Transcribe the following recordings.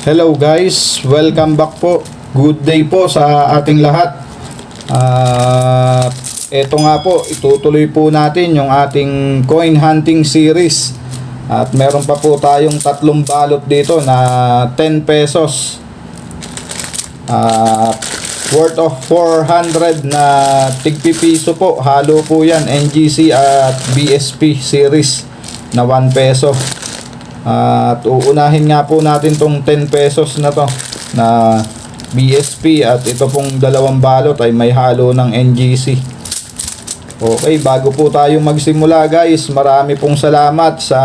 Hello guys, welcome back po. Good day po sa ating lahat. At eto nga po, itutuloy po natin yung ating coin hunting series. At meron pa po tayong tatlong balot dito na 10 pesos. At worth of 400 na tigpipiso po. Halo po yan, NGC at BSP series na 1 peso. At uunahin nga po natin tong 10 pesos na to na BSP at ito pong dalawang balot ay may halo ng NGC. Okay, bago po tayo magsimula guys, marami pong salamat sa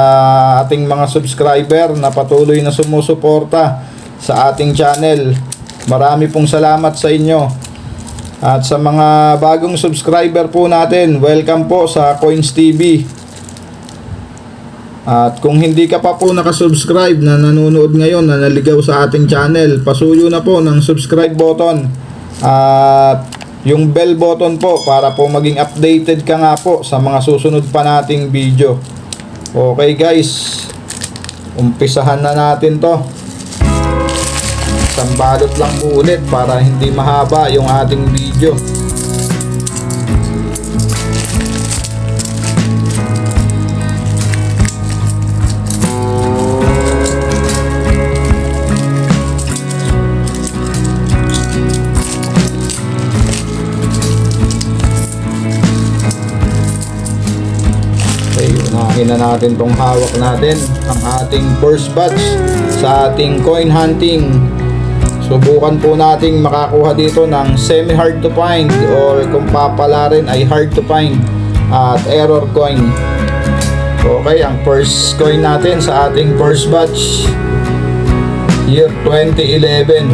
ating mga subscriber na patuloy na sumusuporta sa ating channel. Marami pong salamat sa inyo. At sa mga bagong subscriber po natin, welcome po sa Coins TV. At kung hindi ka pa po nakasubscribe na nanonood ngayon na naligaw sa ating channel, pasuyo na po ng subscribe button at yung bell button po para po maging updated ka nga po sa mga susunod pa nating video. Okay guys, umpisahan na natin to. Isang balot lang ulit para hindi mahaba yung ating video. Unahin na natin tong hawak natin, ang ating first batch sa ating coin hunting. Subukan po nating makakuha dito ng semi hard to find or kung papala rin ay hard to find at error coin. Okay, ang first coin natin sa ating first batch year 2011.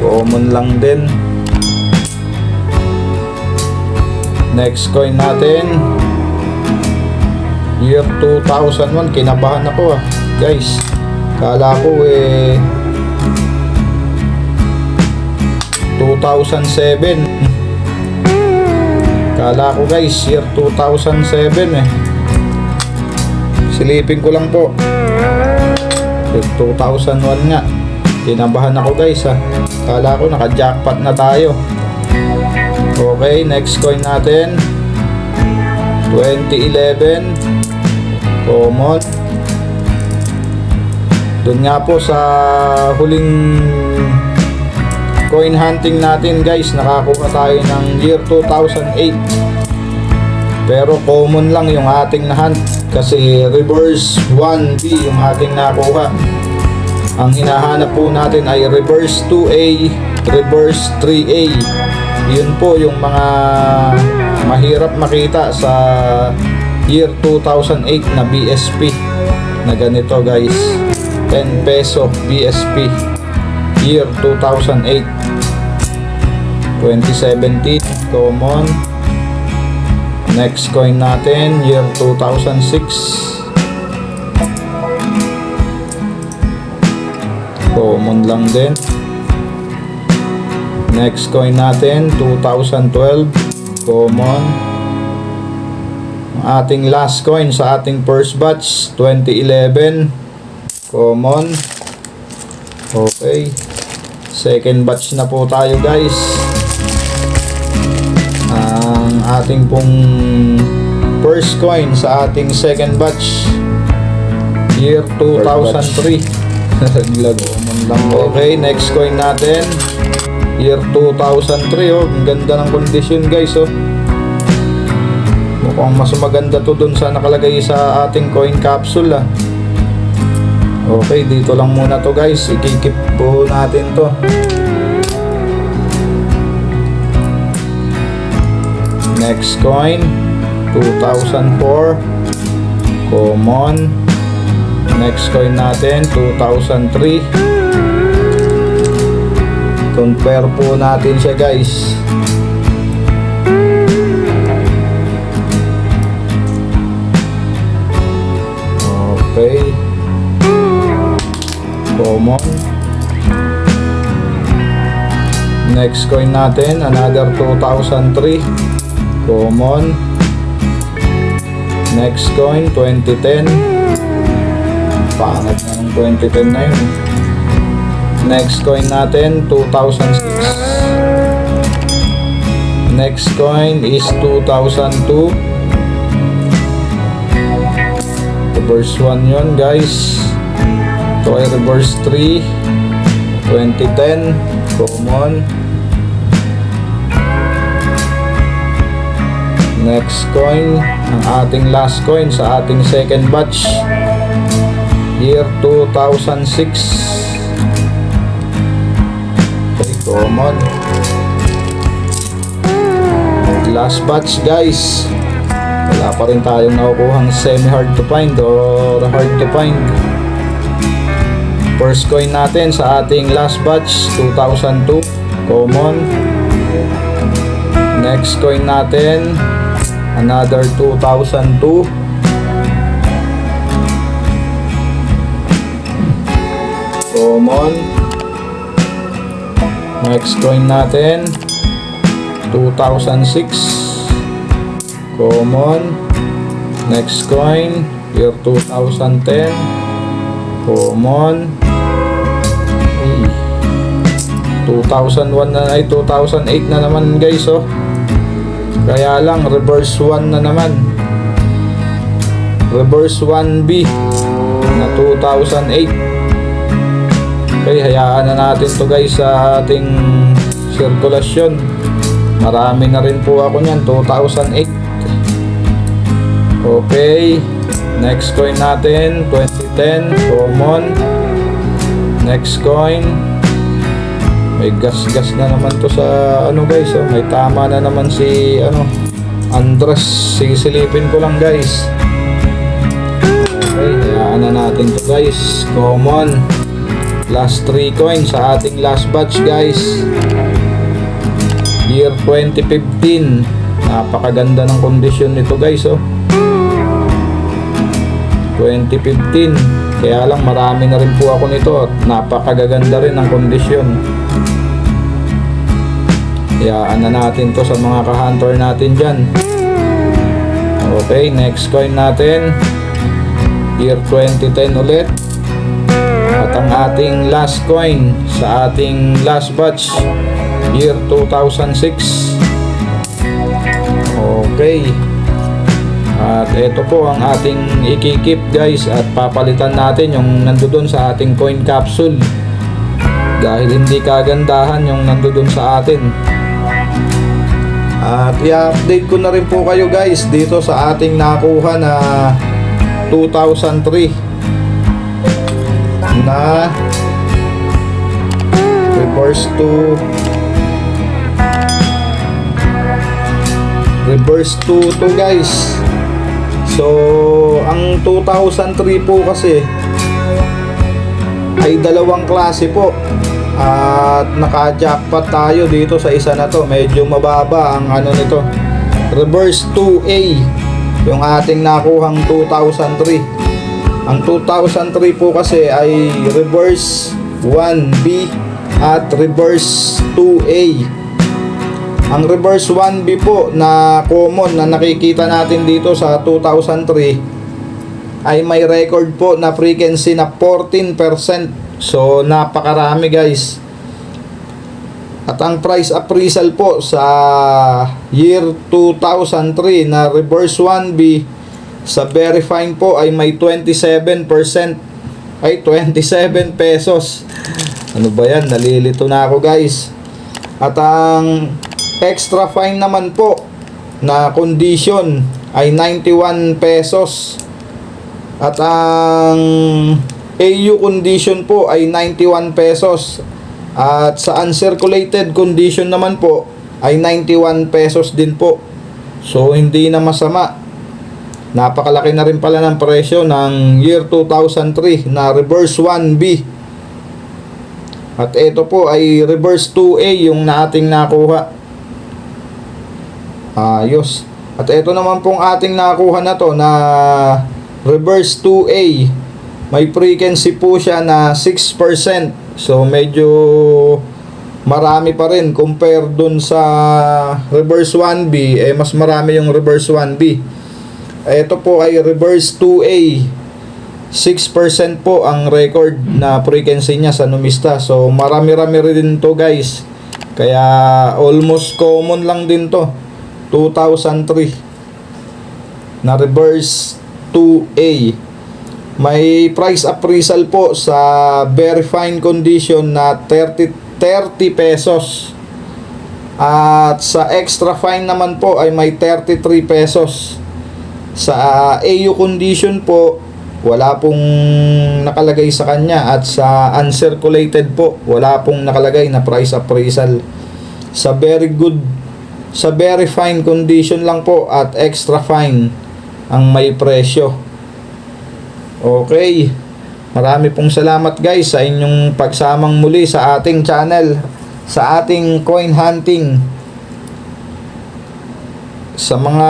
Common lang din. Next coin natin. Year 2001. Kinabahan ako ah. Guys. Kala ko eh. 2007. Kala ko guys. Year 2007 eh. Silipin ko lang po. Year 2001 nga. Kinabahan ako guys ah. Kala ko naka-jackpot na tayo. Okay, next coin natin. 2011. Common. Doon nga po sa huling coin hunting natin guys, nakakuha tayo ng year 2008. Pero common lang yung ating na-hunt kasi reverse 1B yung ating nakuha. Ang hinahanap po natin ay reverse 2A, reverse 3A. Yun po yung mga mahirap makita sa year 2008 na BSP na ganito guys. 10 peso BSP year 2008 2017 common next coin natin year 2006 common lang din next coin natin 2012 common. Ating last coin sa ating first batch 2011 common. Okay. Second batch na po tayo guys. Ang ating pong first coin sa ating second batch year 2003 Naglag common lang. Okay next coin natin year 2003 oh. Ang ganda ng kondisyon guys oh. Mukhang mas maganda to dun sa nakalagay sa ating coin capsule ah. Okay dito lang muna to guys. Ikikip po natin to. Next coin. 2004 common. Next coin natin 2003 compare po natin siya guys. Okay. Common next coin natin another 2003 common next coin 2010 Pangit ng 2010 na yun. Next coin natin, 2006. Next coin is 2002. Reverse 1 yun guys. Ito ay reverse 3. 2010. Common. Next coin, ang ating last coin sa ating second batch. Year 2006. Common. Last batch guys. Wala pa rin tayong nakukuhang semi hard to find or hard to find. First coin natin sa ating last batch 2002 common. Next coin natin another 2002 common. Next coin natin. 2006 common. Next coin year 2010 common. Ay, 2001 na ay 2008 na naman guys oh. Kaya lang reverse 1 na naman. Reverse 1B na 2008 Okay, hayaan na natin to guys sa ating sirkulasyon. Marami na rin po ako niyan, 2008. Okay, next coin natin, 2010, common. Next coin, may gas-gas na naman to sa ano guys, oh. may tama na naman si ano, Andres. Sisilipin ko lang guys. Okay, hayaan na natin to guys, common. Last 3 coins sa ating last batch guys. Year 2015. Napakaganda ng kondisyon nito guys oh. 2015. Kaya lang marami na rin po ako nito at napakagaganda rin ng kondisyon. Hayaan na natin to sa mga ka-hunter natin dyan. Okay, next coin natin. Year 2010 ulit. Ating last coin sa ating last batch year 2006. Okay. At ito po ang ating ikikip guys at papalitan natin yung nandoon sa ating coin capsule. Dahil hindi kagandahan yung nandoon sa atin. At i-update ko na rin po kayo guys dito sa ating nakuha na 2003 na reverse to reverse to to guys. So ang 2003 po kasi ay dalawang klase po. At naka-jackpot tayo dito sa isa na to. Medyo mababa ang ano nito. Reverse 2A yung ating nakuhang 2003 ang 2003 po kasi ay reverse 1B at reverse 2A. Ang reverse 1B po na common na nakikita natin dito sa 2003 ay may record po na frequency na 14%. So napakarami guys. At ang price appraisal po sa year 2003 na reverse 1B sa verifying po ay may 27% ay 27 pesos. Ano ba yan? Nalilito na ako guys. At ang extra fine naman po na condition ay 91 pesos. At ang AU condition po ay 91 pesos. At sa uncirculated condition naman po ay 91 pesos din po. So hindi na masama Napakalaki na rin pala ng presyo ng year 2003 na reverse 1B. At ito po ay reverse 2A yung nating nakuha. Ayos. At ito naman pong ating nakuha na to na reverse 2A. May frequency po siya na 6%. So medyo marami pa rin compare dun sa reverse 1B. Eh mas marami yung reverse 1B. Ito po ay reverse 2A. 6% po ang record na frequency niya sa numista. So marami-rami rin to guys. Kaya almost common lang din to. 2003 na reverse 2A. May price appraisal po sa very fine condition na 30 30 pesos. At sa extra fine naman po ay may 33 pesos. Sa AU condition po, wala pong nakalagay sa kanya at sa uncirculated po, wala pong nakalagay na price appraisal. Sa very good, sa very fine condition lang po at extra fine ang may presyo. Okay. Marami pong salamat guys sa inyong pagsamang muli sa ating channel, sa ating coin hunting. Sa mga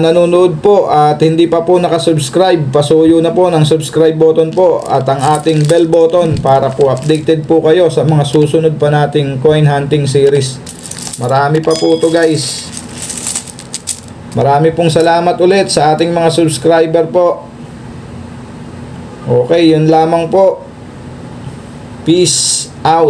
nanonood po at hindi pa po nakasubscribe, pasuyo na po ng subscribe button po at ang ating bell button para po updated po kayo sa mga susunod pa nating coin hunting series. Marami pa po to guys. Marami pong salamat ulit sa ating mga subscriber po. Okay, yun lamang po. Peace out.